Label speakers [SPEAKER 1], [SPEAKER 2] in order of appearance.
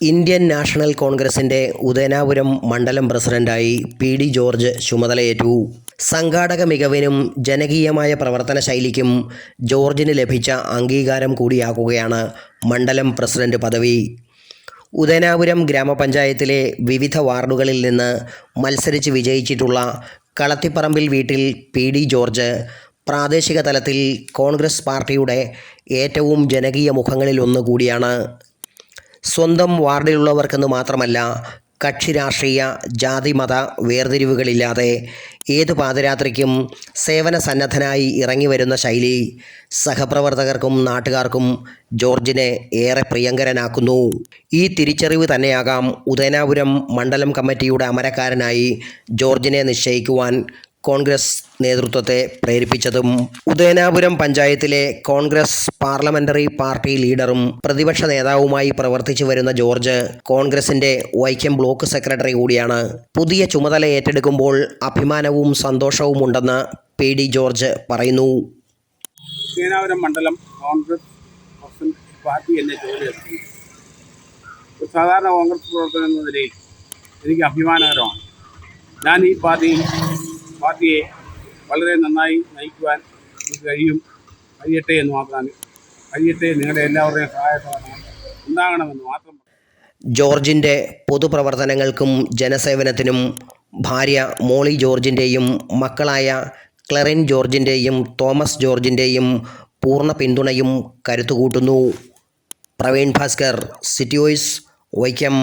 [SPEAKER 1] Indian national കോൺഗ്രസിന്റെ ഉദയനാപുരം മണ്ഡലം പ്രസിഡന്റായി പി ഡി ജോർജ് ചുമതലയേറ്റു. സംഘാടക മികവിനും ജനകീയമായ പ്രവർത്തന ശൈലിക്കും ജോർജിന് ലഭിച്ച അംഗീകാരം കൂടിയാക്കുകയാണ് മണ്ഡലം പ്രസിഡന്റ് പദവി. ഉദയനാപുരം ഗ്രാമപഞ്ചായത്തിലെ വിവിധ വാർഡുകളിൽ നിന്ന് മത്സരിച്ച് വിജയിച്ചിട്ടുള്ള കളത്തിപ്പറമ്പിൽ വീട്ടിൽ പി ഡി ജോർജ് പ്രാദേശിക തലത്തിൽ കോൺഗ്രസ് പാർട്ടിയുടെ ഏറ്റവും ജനകീയ മുഖങ്ങളിൽ ഒന്ന് കൂടിയാണ് സ്വന്തം വാർഡിലുള്ളവർക്കെന്ന് മാത്രമല്ല കക്ഷി രാഷ്ട്രീയ ജാതി മത വേർതിരിവുകളില്ലാതെ ഏത് പാതിരാത്രിക്കും സേവന സന്നദ്ധനായി ഇറങ്ങി വരുന്ന ശൈലി സഹപ്രവർത്തകർക്കും നാട്ടുകാർക്കും ജോർജിനെ ഏറെ പ്രിയങ്കരനാക്കുന്നു. ഈ തിരിച്ചറിവ് തന്നെയാകാം ഉദയനാപുരം മണ്ഡലം കമ്മിറ്റിയുടെ അമരക്കാരനായി ജോർജിനെ നിശ്ചയിക്കുവാൻ കോൺഗ്രസ് നേതൃത്വത്തെ പ്രേരിപ്പിച്ചതും ഉദയനാപുരം പഞ്ചായത്തിലെ കോൺഗ്രസ് പാർലമെന്ററി പാർട്ടി ലീഡറും പ്രതിപക്ഷ നേതാവുമായി പ്രവർത്തിച്ചു വരുന്ന ജോർജ് കോൺഗ്രസിന്റെ വൈക്കം ബ്ലോക്ക് സെക്രട്ടറി കൂടിയാണ്. പുതിയ ചുമതല ഏറ്റെടുക്കുമ്പോൾ അഭിമാനവും സന്തോഷവും ഉണ്ടെന്ന് പി ഡി ജോർജ് പറയുന്നു.
[SPEAKER 2] ഉദയനാപുരം മണ്ഡലം കോൺഗ്രസ് പാർട്ടി എന്നെ ജോലി സാധാരണ കോൺഗ്രസ് പ്രവർത്തകൻ എന്ന നിലയിൽ എനിക്ക് അഭിമാനകരമാണ്. ഞാൻ ഈ പാർട്ടി പാർട്ടിയെ വളരെ നന്നായി നയിക്കുവാൻ എനിക്ക് കഴിയും. കഴിയട്ടെ എന്ന് മാത്രമാണ് കഴിയട്ടെ നിങ്ങളുടെ എല്ലാവരുടെയും സഹായത്തോടെ ഉണ്ടാകണമെന്ന് മാത്രം
[SPEAKER 1] ജോർജിന്റെ പൊതുപ്രവർത്തനങ്ങൾക്കും ജനസേവനത്തിനും ഭാര്യ മോളി ജോർജിന്റെയും മക്കളായ ക്ലറിൻ ജോർജിന്റെയും തോമസ് ജോർജിന്റെയും പൂർണ പിന്തുണയും കരുത്തുകൂട്ടുന്നു. പ്രവീൺ ഭാസ്കർ സിറ്റി വൈക്കം.